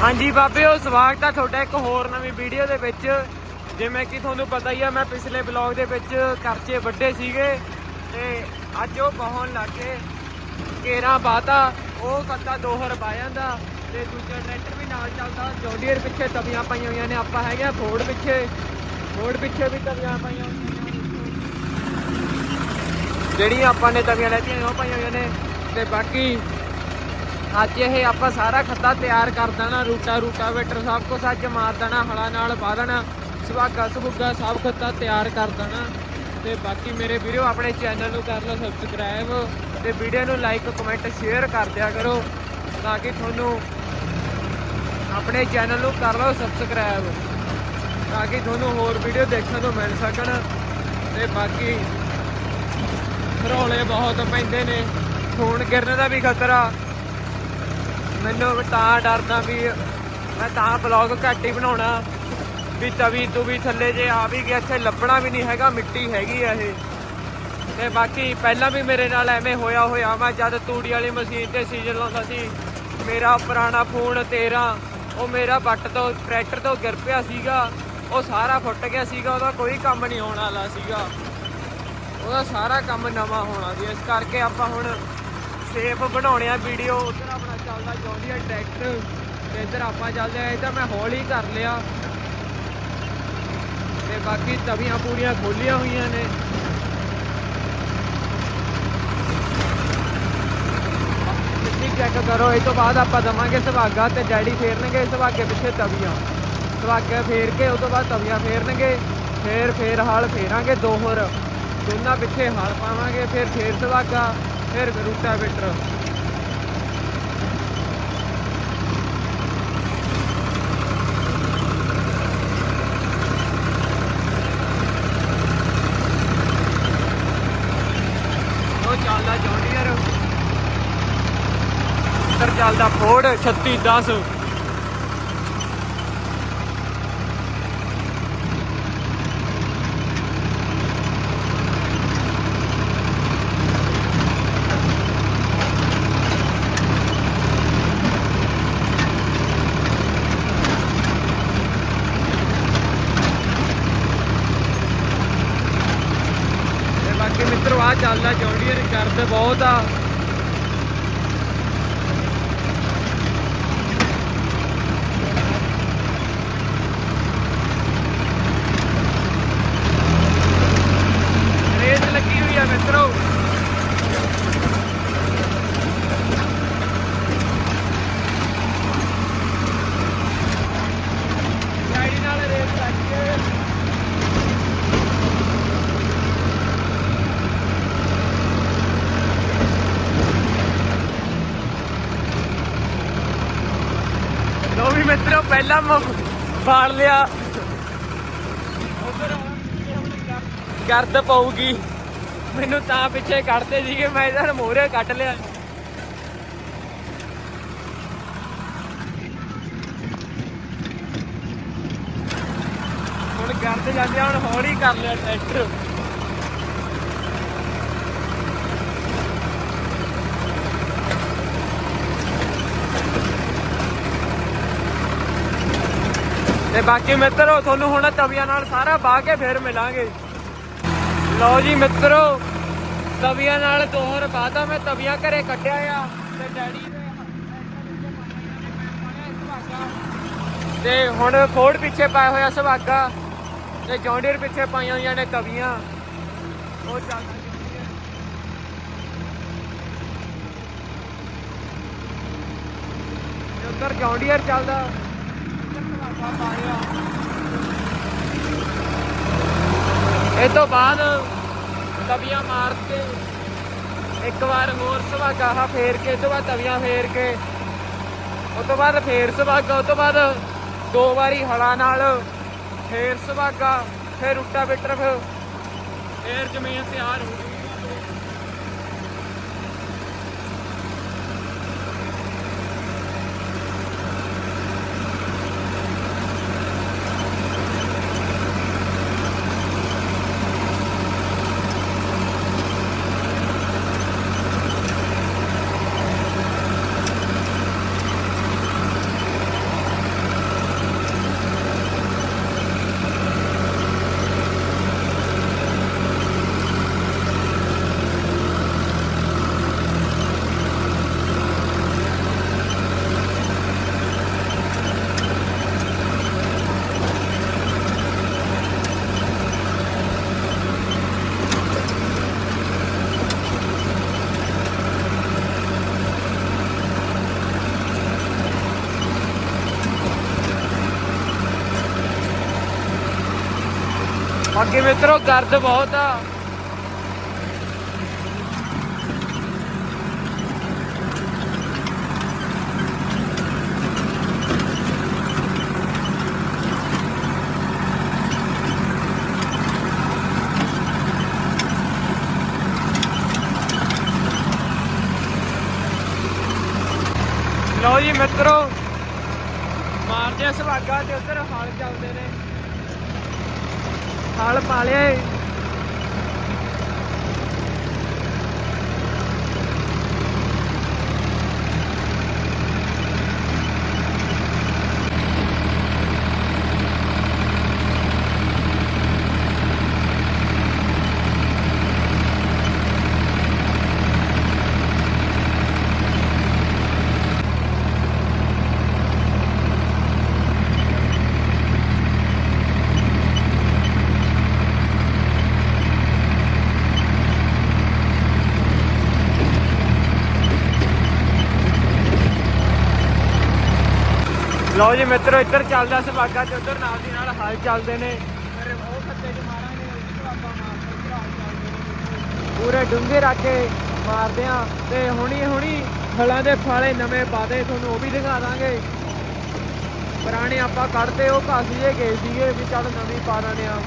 ਹਾਂਜੀ ਬਾਬਿਓ ਸਵਾਗਤ ਆ ਤੁਹਾਡਾ ਇੱਕ ਹੋਰ ਨਵੀਂ ਵੀਡੀਓ ਦੇ ਵਿੱਚ। ਜਿਵੇਂ ਕਿ ਤੁਹਾਨੂੰ ਪਤਾ ਹੀ ਆ, ਮੈਂ ਪਿਛਲੇ ਬਲੌਗ ਦੇ ਵਿੱਚ ਖਰਚੇ ਵੱਡੇ ਸੀਗੇ ਤੇ ਅੱਜ ਉਹ ਬਹੁਣ ਲੱਗੇ ਕੇਰਾ ਬਾਤਾ, ਉਹ ਕੱਤਾ ਦੋਹਰ ਪਾ ਜਾਂਦਾ ਤੇ ਦੂਜਾ ਟਰੈਕਟਰ ਵੀ ਨਾਲ ਚੱਲਦਾ ਜੋਡੀਅਰ ਪਿੱਛੇ ਤਵੀਆਂ ਪਾਈਆਂ ਹੋਈਆਂ ਨੇ, ਆਪਾਂ ਹੈਗੇ ਆ ਫੋੜ ਪਿੱਛੇ ਫੋਰਡ ਪਿੱਛੇ ਵੀ ਤਵੀਆਂ ਪਾਈਆਂ ਹੋਈਆਂ ਜਿਹੜੀਆਂ ਆਪਾਂ ਨੇ ਤਵੀਆਂ ਲੈਤੀਆਂ ਉਹ ਪਾਈਆਂ ਹੋਈਆਂ ਨੇ ਤੇ ਬਾਕੀ ਅੱਜ ਇਹ ਆਪਾਂ ਸਾਰਾ ਖੱਤਾ ਤਿਆਰ ਕਰ ਦੇਣਾ, ਰੂਟਾ ਰੂਟਾ ਵੇਟਰ ਸਭ ਕੁਝ ਅੱਜ ਮਾਰ ਦੇਣਾ, ਹਲਾ ਨਾਲ ਪਾ ਦੇਣਾ, ਸੁਹਾਗਾ ਸੁਭੁੱਗਾ ਸਭ ਖੱਤਾ ਤਿਆਰ ਕਰ ਦੇਣਾ। ਤੇ ਬਾਕੀ ਮੇਰੇ ਵੀਡੀਓ ਆਪਣੇ ਚੈਨਲ ਨੂੰ ਕਰ ਲਓ ਸਬਸਕ੍ਰਾਈਬ ਤੇ ਵੀਡੀਓ ਨੂੰ ਲਾਈਕ ਕਮੈਂਟ ਸ਼ੇਅਰ ਕਰ ਦਿਆ ਕਰੋ ਤਾਂ ਕਿ ਤੁਹਾਨੂੰ ਆਪਣੇ ਚੈਨਲ ਨੂੰ ਕਰ ਲਓ ਸਬਸਕ੍ਰਾਈਬ ਤਾਂ ਕਿ ਤੁਹਾਨੂੰ ਹੋਰ ਵੀਡੀਓ ਦੇਖਣ ਨੂੰ ਮਿਲ ਸਕਣ। ਤੇ ਬਾਕੀ ਰੌਲੇ ਬਹੁਤ ਪੈਂਦੇ ਨੇ, ਖੂਨ ਗਿਰਨ ਦਾ ਵੀ ਖਤਰਾ। ਮੈਨੂੰ ਤਾਂ ਡਰਦਾ ਵੀ ਮੈਂ ਤਾਂ ਬਲੌਗ ਘੱਟ ਹੀ ਬਣਾਉਣਾ। ਵੀ ਤਵੀ ਤੂੰ ਵੀ ਥੱਲੇ ਜੇ ਆ ਵੀ ਗਿਆ, ਇੱਥੇ ਲੱਭਣਾ ਵੀ ਨਹੀਂ ਹੈਗਾ, ਮਿੱਟੀ ਹੈਗੀ ਆ ਇਹ। ਤੇ ਬਾਕੀ ਪਹਿਲਾਂ ਵੀ ਮੇਰੇ ਨਾਲ ਐਵੇਂ ਹੋਇਆ ਹੋਇਆ ਮੈਂ ਜਦ ਤੂੜੀ ਵਾਲੀ ਮਸ਼ੀਨ ਤੇ ਸੀਜ਼ਨ ਲਾਉਂਦਾ ਸੀ ਮੇਰਾ ਪੁਰਾਣਾ ਫੋਨ 13 ਉਹ ਮੇਰਾ ਬੱਟ ਤੋਂ, ਟਰੈਕਟਰ ਤੋਂ ਗਿਰ ਪਿਆ ਸੀਗਾ। ਉਹ ਸਾਰਾ ਫੁੱਟ ਗਿਆ ਸੀਗਾ, ਉਹਦਾ ਕੋਈ ਕੰਮ ਨਹੀਂ ਹੋਣ ਵਾਲਾ ਸੀਗਾ। ਉਹਦਾ ਸਾਰਾ ਕੰਮ ਨਵਾਂ ਹੋਣਾ ਸੀ। ਇਸ ਕਰਕੇ ਆਪਾਂ ਹੁਣ ਸੇਫ ਬਣਾਉਣੇ ਆ ਵੀਡੀਓ। ਉਧਰ ਚੱਲਦਾ ਜੌਂਡੀਆ ਟਰੈਕਟਰ। ਤੇ ਇੱਧਰ ਆਪਾਂ ਚੱਲਦੇ ਆ ਇਹਦਾ ਮੈਂ ਹੌਲੀ ਕਰ ਲਿਆ। ਤੇ ਬਾਕੀ ਤਵੀਆਂ ਪੂਰੀਆਂ ਖੋਲੀਆਂ ਹੋਈਆਂ ਨੇ। ਮਿੱਟੀ ਚੈੱਕ ਕਰੋ, ਇਹ ਤੋਂ ਬਾਅਦ ਆਪਾਂ ਦਵਾਂਗੇ ਸੁਹਾਗਾ ਤੇ ਡੈਡੀ ਫੇਰਨਗੇ ਸੁਹਾਗੇ ਪਿੱਛੇ ਤਵੀਆਂ। ਸੁਹਾਗੇ ਫੇਰ ਕੇ ਉਸ ਤੋਂ ਬਾਅਦ ਤਵੀਆਂ ਫੇਰਨਗੇ, ਫੇਰ ਫੇਰ ਹਾਲ ਫੇਰਾਂਗੇ ਦੋਹਰ। ਦੋਨਾਂ ਪਿੱਛੇ ਹਾਲ ਪਾਵਾਂਗੇ, ਫਿਰ ਫੇਰ ਸੁਹਾਗਾ, ਫਿਰ ਰੂਟਾ ਵੇਟਰ ਉਹ ਚੱਲਦਾ ਜੌਂਡੀਅਰ ਇੱਧਰ ਚੱਲਦਾ ਫੋਰਡ 3610 ਬਾਕੀ ਮਿੱਤਰੋ ਆ ਚੱਲਦਾ ਜੌਂਡੀਅਰ ਕਰਦੇ ਬਹੁਤ ਆ ਰੇਤ ਲੱਗੀ ਹੋਈ ਆ ਮਿੱਤਰੋ ਗਾੜੀ ਨਾਲ ਰੇਤ ਲੱਗੀ ਹੈ ਲੋ ਵੀ ਮਿੱਤਰੋ ਪਹਿਲਾਂ ਫਾੜ ਲਿਆ। ਗਰਦ ਪਊਗੀ। ਮੈਨੂੰ ਤਾਂ ਪਿੱਛੇ ਕੱਢਦੇ ਸੀਗੇ ਮੈਂ ਇਹਦਾ ਮੋਹਰੇ ਕੱਢ ਲਿਆ। ਹੁਣ ਗਰਦ ਜਾਂਦੇ ਆ, ਹੁਣ ਹੌਲੀ ਕਰ ਲਿਆ ਟਰੈਕਟਰ। ਤੇ ਬਾਕੀ ਮਿੱਤਰੋ, ਤੁਹਾਨੂੰ ਹੁਣ ਤਵੀਆਂ ਨਾਲ ਸਾਰਾ ਬਾਹ ਕੇ ਫੇਰ ਮਿਲਾਂਗੇ। ਲਓ ਜੀ ਮਿੱਤਰੋ, ਤਵੀਆਂ ਨਾਲ ਦੋਹਰ ਬਾਦਾ ਮੈਂ ਤਵੀਆਂ ਘਰੇ ਕੱਢਿਆ ਆ ਤੇ ਡੈਡੀ ਤੇ ਹੁਣ ਫੋੜ ਪਿੱਛੇ ਪਾਇਆ ਹੋਇਆ ਸੁਹਾਗਾ ਤੇ ਜੌਂਡੀਅਰ ਪਿੱਛੇ ਪਾਈਆਂ ਹੋਈਆਂ ਨੇ ਤਵੀਆਂ। ਉਹ ਚੱਲ ਤੇ ਉੱਧਰ ਜੌਂਡੀਅਰ ਚੱਲਦਾ। ਇੱਧਰ ਸੁਹਾਗਾ ਤੋਂ ਬਾਅਦ ਤਵੀਆਂ ਮਾਰ ਕੇ ਇੱਕ ਵਾਰ ਹੋਰ ਸੁਹਾਗਾ ਫੇਰ ਕੇ, ਇਹ ਤੋਂ ਬਾਅਦ ਤਵੀਆਂ ਫੇਰ ਕੇ। ਉਸ ਤੋਂ ਬਾਅਦ ਫੇਰ ਸੁਹਾਗਾ ਉਸ ਤੋਂ ਬਾਅਦ ਦੋ ਵਾਰੀ ਹਲਾ ਨਾਲ ਫੇਰ ਸੁਹਾਗਾ, ਫੇਰ ਰੁੱਟਾ ਬਿਟਰ ਫੇਰ ਜ਼ਮੀਨ ਤਿਆਰ ਹੋ ਗਈ। ਅੱਗੇ ਮਿੱਤਰੋ, ਗਰਦ ਬਹੁਤ ਆ। ਲਓ ਜੀ ਮਿੱਤਰੋ, ਮਾਰਦੇ ਆ ਸੁਹਾਗਾ ਤੇ ਉਧਰ ਹਲ ਚੱਲਦੇ ਨੇ। ਹਲ ਪਾ ਲਿਆ ਏ। ਲਓ ਜੀ ਮਿੱਤਰੋ, ਇੱਧਰ ਚੱਲਦਾ ਸੁਭਾਗਾ ਤੇ ਉੱਧਰ ਨਾਲ ਦੀ ਨਾਲ ਹਲ ਚੱਲਦੇ ਨੇ। ਫਿਰ ਉਹ ਖੱਤੇ 'ਚ ਮਾਰਾਂਗੇ ਉੱਧਰ ਆਪਾਂ ਮਾਰਦੇ ਉੱਧਰ ਚੱਲਦੇ ਨੇ ਪੂਰੇ ਡੂੰਘੇ ਰੱਖ ਕੇ ਮਾਰਦੇ ਆ ਤੇ ਹੁਣੀ ਹੁਣੀ ਫਲਾਂ ਦੇ ਫਾਲੇ ਨਵੇਂ ਪਾਦੇ ਤੁਹਾਨੂੰ ਉਹ ਵੀ ਦਿਖਾ ਦਾਂਗੇ। ਪੁਰਾਣੇ ਆਪਾਂ ਕੱਢਦੇ, ਉਹ ਘਸ ਜੇ ਗਏ ਸੀਗੇ ਵੀ ਚੱਲ ਨਵੀਂ ਪਾ ਦਾਂਗੇ ਆ।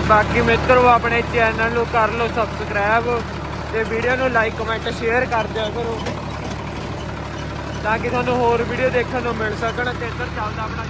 ਤੇ ਬਾਕੀ ਮਿੱਤਰੋ, ਆਪਣੇ ਚੈਨਲ ਨੂੰ ਕਰ ਲਓ ਸਬਸਕ੍ਰਾਈਬ ਤੇ ਵੀਡੀਓ ਨੂੰ ਲਾਈਕ ਕਮੈਂਟ ਸ਼ੇਅਰ ਕਰ ਦਿਆ ਕਰੋ। ਤਾਂ ਕਿ ਤੁਹਾਨੂੰ ਹੋਰ ਵੀਡੀਓ ਦੇਖਣ ਨੂੰ ਮਿਲ ਸਕਣ ਤੇ ਇੱਧਰ ਚੱਲਦਾ ਆਪਣਾ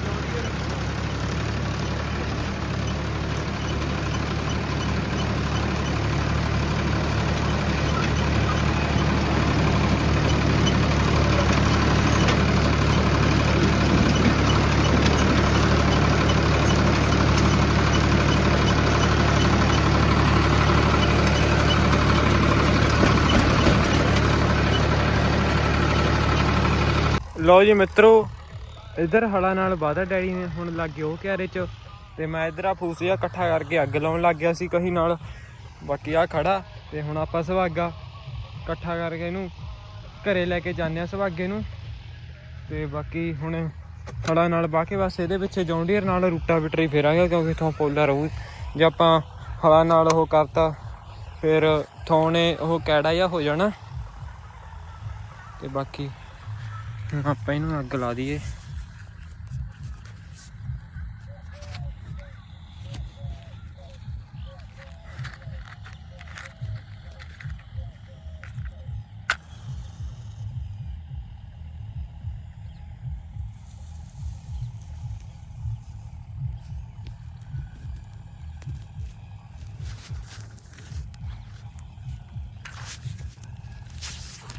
ਲਓ ਜੀ ਮਿੱਤਰੋ, ਇੱਧਰ ਹਲਾ ਨਾਲ ਵਾਦਾ ਡੈਡੀ ਨੇ ਹੁਣ ਲੱਗ ਗਏ ਉਹ ਕਿਆਰੇ ਚ, ਤੇ ਮੈਂ ਇੱਧਰ ਆ ਫੂਸ ਫੂਸਿਆ ਇਕੱਠਾ ਕਰਕੇ ਅੱਗ ਲਾਉਣ ਲੱਗ ਗਿਆ ਸੀ ਕਹੀ ਨਾਲ। ਬਾਕੀ ਆ ਖੜਾ, ਤੇ ਹੁਣ ਆਪਾਂ ਸੁਹਾਗਾ ਇਕੱਠਾ ਕਰਕੇ ਇਹਨੂੰ ਘਰੇ ਲੈ ਕੇ ਜਾਂਦੇ ਆ ਸੁਹਾਗੇ ਨੂੰ। ਤੇ ਬਾਕੀ ਹੁਣ ਹਲਾ ਨਾਲ ਬਾਹ ਕੇ ਬਸ ਇਹਦੇ ਪਿੱਛੇ ਜੌਂਡੀਅਰ ਨਾਲ ਰੂਟਾ ਬਿਟਰੀ ਫੇਰਾਂਗੇ ਕਿਉਂਕਿ ਇਥੋਂ ਪੋਲਾ ਰਹੂ। ਜੇ ਆਪਾਂ ਹਲਾ ਨਾਲ ਉਹ ਕਰਤਾ, ਫਿਰ ਥੋਣੇ ਉਹ ਕੈੜਾ ਜਿਹਾ ਹੋ ਜਾਣਾ। ਤੇ ਬਾਕੀ ਹੁਣ ਆਪਾਂ ਇਹਨੂੰ ਅੱਗ ਲਾ ਦਈਏ।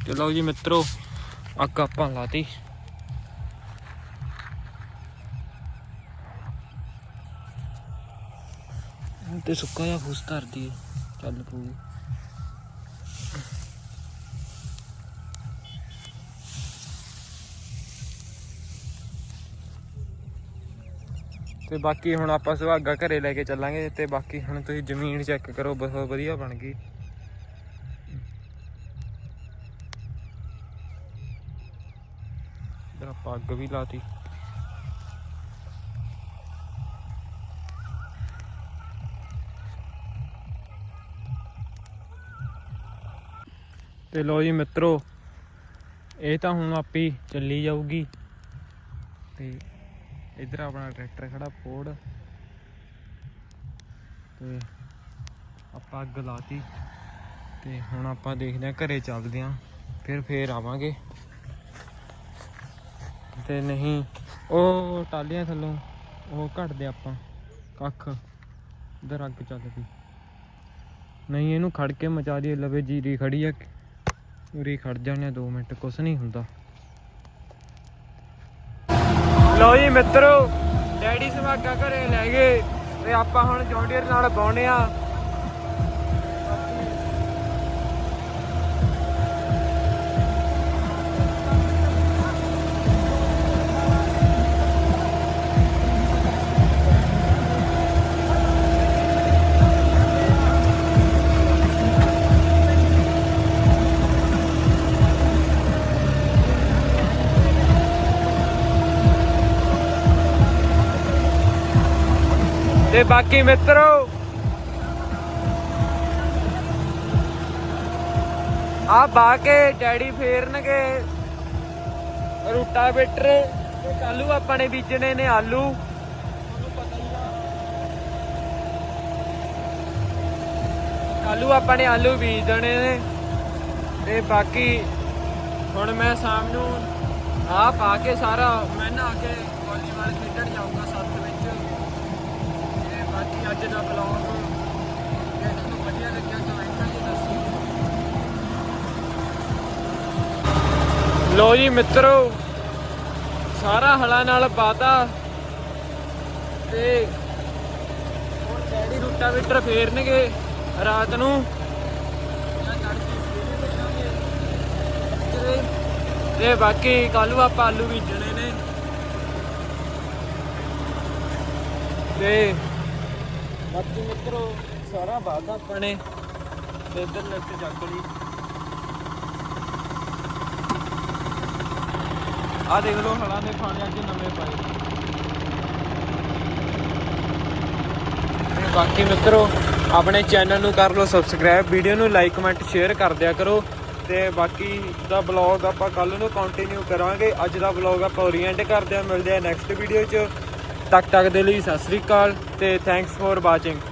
ਚਲੋ ਜੀ ਮਿੱਤਰੋ ਅੱਗ ਆਪਾਂ ਲਾਤੀ ਤੇ ਸੁੱਕਾ ਜਿਹਾ ਫੂਸ ਧਰਦੀ ਚੱਲ ਪੂ ਤੇ ਬਾਕੀ ਹੁਣ ਆਪਾਂ ਸੁਹਾਗਾ ਘਰੇ ਲੈ ਕੇ ਚੱਲਾਂਗੇ ਤੇ ਬਾਕੀ ਹੁਣ ਤੁਸੀਂ ਜ਼ਮੀਨ ਚੈੱਕ ਕਰੋ ਬਹੁਤ ਵਧੀਆ ਬਣ ਗਈ ਇਧਰ ਆਪਾਂ ਅੱਗ ਵੀ ਲਾਤੀ। ਤੇ ਲੋ ਜੀ ਮਿੱਤਰੋ, ਇਹ ਤਾਂ ਹੁਣ ਆਪੀ ਚੱਲੀ ਜਾਊਗੀ। ਤੇ ਇਧਰ ਆਪਣਾ ਟਰੈਕਟਰ ਖੜਾ ਫੋੜ ਤੇ ਆਪਾਂ ਅੱਗ ਲਾਤੀ। ਤੇ ਹੁਣ ਆਪਾਂ ਦੇਖਦੇ ਆ ਘਰੇ ਚੱਲਦੇ ਆ ਫਿਰ ਫੇਰ ਆਵਾਂਗੇ। ਤੇ ਨਹੀਂ। ਉਹ ਟਾਲੀਆਂ ਥੱਲੋਂ ਉਹ ਘਟਦੇ ਆਪਾਂ। ਕੱਖ ਇਧਰ ਅੱਗ ਚੱਲ ਪਈ ਨਹੀਂ, ਇਹਨੂੰ ਖੜ ਕੇ ਮਚਾ ਦੀ ਲਵੇ ਜੀਰੀ ਖੜੀ ਆ। ਉਰੀ ਖੜ ਜਾਂਦੇ 2 ਮਿੰਟ, ਕੁਛ ਨਹੀਂ ਹੁੰਦਾ। ਲਓ ਜੀ ਮਿੱਤਰੋ, ਡੈਡੀ ਸੁਹਾਗਾ ਘਰੇ ਲੈ ਗਏ ਤੇ ਆਪਾਂ ਹੁਣ ਜੌਂਡੀਅਰ ਨਾਲ ਬਾਉਣੇ ਆ। ਤੇ ਬਾਕੀ ਮਿੱਤਰੋ, ਆ ਬਾ ਕੇ ਡੈਡੀ ਫੇਰਨਗੇ। ਰੂਟਾ ਬਿਟਰ ਤੇ ਕੱਲੂ ਆਪਾਂ ਨੇ ਬੀਜਣੇ ਨੇ ਆਲੂ। ਕੱਲੂ ਆਪਾਂ ਨੇ ਆਲੂ ਬੀਜ ਦੇਣੇ ਨੇ। ਤੇ ਬਾਕੀ ਹੁਣ ਮੈਂ ਸ਼ਾਮ ਨੂੰ ਆ ਪਾ ਕੇ ਸਾਰਾ, ਮੈਂ ਨਾ ਕੇ ਵਾਲੀਬਾਲ ਖੇਡਣ ਜਾਊਂਗਾ ਸੱਤ ਬਾਕੀ ਅੱਜ ਦਾ ਬਲੌਗ ਜੇ ਤੁਹਾਨੂੰ ਵਧੀਆ ਲੱਗਿਆ ਕਮੈਂਟਾਂ 'ਚ ਦੱਸੋ। ਲੋ ਜੀ ਮਿੱਤਰੋ ਸਾਰਾ ਹਲਾ ਨਾਲ ਪਾਤਾ ਤੇ ਹੁਣ ਡੈਡੀ ਰੂਟਾਵੀਟਰ ਫੇਰਨਗੇ ਰਾਤ ਨੂੰ। ਤੇ- ਤੇ ਬਾਕੀ ਕੱਲ ਨੂੰ ਆਪਾਂ ਆਲੂ ਬੀਜਣੇ ਨੇ। ਤੇ ਬਾਕੀ ਮਿੱਤਰੋ, ਸਾਰਾ ਬਾਗਾ ਆਪਾਂ ਨੇ ਤੇ ਇੱਧਰ ਲਿਫਟ ਚੱਕ ਲਈ। ਆ ਦੇਖ ਲਓ, ਹਲਾਂ ਦੇ ਖਾਣੇ ਅੱਜ ਨਵੇਂ ਪਾਏ। ਤੇ ਬਾਕੀ ਮਿੱਤਰੋ, ਆਪਣੇ ਚੈਨਲ ਨੂੰ ਕਰ ਲਓ ਸਬਸਕ੍ਰਾਈਬ ਵੀਡੀਓ ਨੂੰ ਲਾਈਕ ਕਮੈਂਟ ਸ਼ੇਅਰ ਕਰ ਦਿਆ ਕਰੋ। ਤੇ ਬਾਕੀ ਦਾ ਬਲੌਗ ਆਪਾਂ ਕੱਲ ਨੂੰ ਕੰਟੀਨਿਊ ਕਰਾਂਗੇ। ਅੱਜ ਦਾ ਬਲੌਗ ਆਪਾਂ ਓਰੀਐਂਟ ਕਰਦੇ ਆ ਮਿਲਦੇ ਆ ਨੈਕਸਟ ਵੀਡੀਓ 'ਚ। ਤੱਕ ਤੱਕ ਦੇ ਲਈ ਸਤਿ ਸ੍ਰੀ ਅਕਾਲ। Namaste. Thanks for watching.